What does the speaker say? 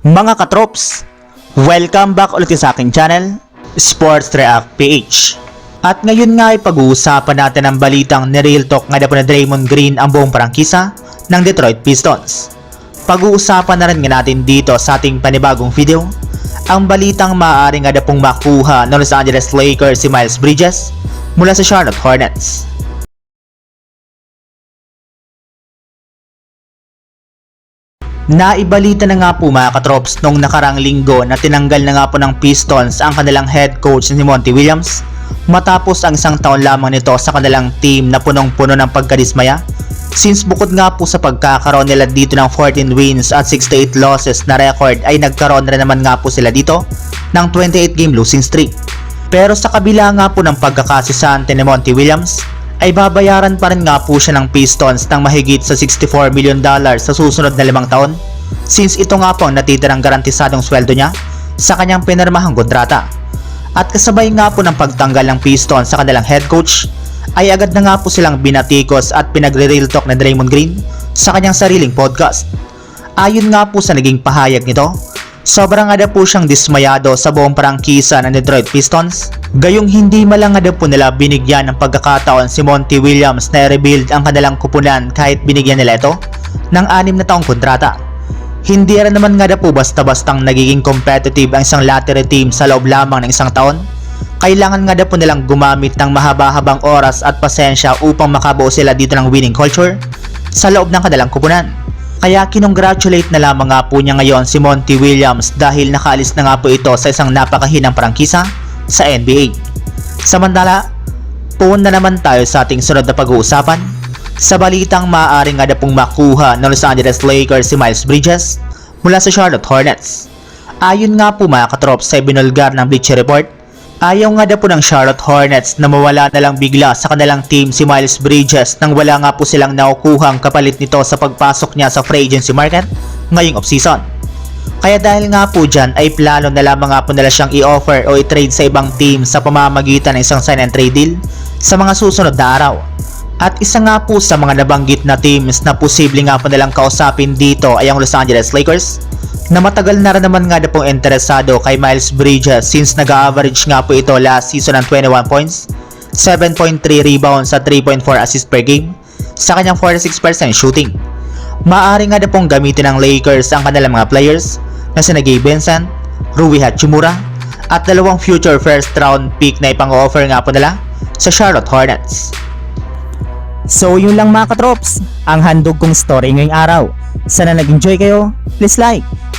Mga katrops, welcome back ulit sa aking channel, Sports React PH. At ngayon nga ay pag-uusapan natin ang balitang ni-real talk nga na na Draymond Green ang buong prangkisa ng Detroit Pistons. Pag-uusapan na rin nga natin dito sa ating panibagong video, ang balitang maaaring nga na pong makuha ng Los Angeles Lakers si Miles Bridges mula sa Charlotte Hornets. Naibalita na nga po mga katrops nung nakarang linggo na tinanggal na nga po ng Pistons ang kanilang head coach ni Monty Williams matapos ang isang taon lamang nito sa kanilang team na punong-puno ng pagkadismaya since bukod nga po sa pagkakaroon nila dito ng 14 wins at 68 losses na record ay nagkaroon rin naman nga po sila dito ng 28 game losing streak. Pero sa kabila nga po ng pagkakasisante ni Monty Williams ay babayaran pa rin nga po siya ng Pistons ng mahigit sa 64 million dollars sa susunod na limang taon since ito nga po ang natitirang garantisadong sweldo niya sa kanyang pinirmahang kontrata. At kasabay nga po ng pagtanggal ng Pistons sa kanilang head coach ay agad na nga po silang binatikos at pinagre-real talk na Draymond Green sa kanyang sariling podcast. Ayon nga po sa naging pahayag nito, sobrang nga daw po siyang dismayado sa buong prangkisa ng Detroit Pistons. Gayong hindi malang nga daw po nila binigyan ng pagkakataon si Monty Williams na i-rebuild ang kanilang kupunan kahit binigyan nila ito ng anim na taong kontrata. Hindi rin naman nga daw po basta-bastang nagiging competitive ang isang lottery team sa loob lamang ng isang taon. Kailangan nga daw po nilang gumamit ng mahaba-habang oras at pasensya upang makabuo sila dito ng winning culture sa loob ng kanilang kupunan. Kaya kinongratulate na lamang nga po niya ngayon si Monty Williams dahil nakaalis na nga po ito sa isang napakahinang prangkisa sa NBA. Samantala, puun na naman tayo sa ating sunod na pag-uusapan sa balitang maaaring nga na pong makuha ng Los Angeles Lakers si Miles Bridges mula sa Charlotte Hornets. Ayon nga po mga katrop sa binulgar ng Bleacher Report, ayaw nga na po ng Charlotte Hornets na mawala na lang bigla sa kanilang team si Miles Bridges nang wala nga po silang nakukuhang kapalit nito sa pagpasok niya sa free agency market ngayong offseason. Kaya dahil nga po dyan ay plano na lamang nga po nila siyang i-offer o i-trade sa ibang team sa pamamagitan ng isang sign and trade deal sa mga susunod na araw. At isa nga po sa mga nabanggit na teams na posible nga po nilang kausapin dito ay ang Los Angeles Lakers na matagal na rin naman nga na pong interesado kay Miles Bridges since nag-average nga po ito last season ng 21 points, 7.3 rebounds at 3.4 assists per game sa kanyang 46% shooting. Maaari nga na pong gamitin ng Lakers ang kanilang mga players na sina Gabe Vincent, Rui Hachimura at dalawang future first round pick na ipang-offer nga po nila sa Charlotte Hornets. So yun lang mga katrops, ang handog kong story ngayong araw. Sana nag-enjoy kayo, please like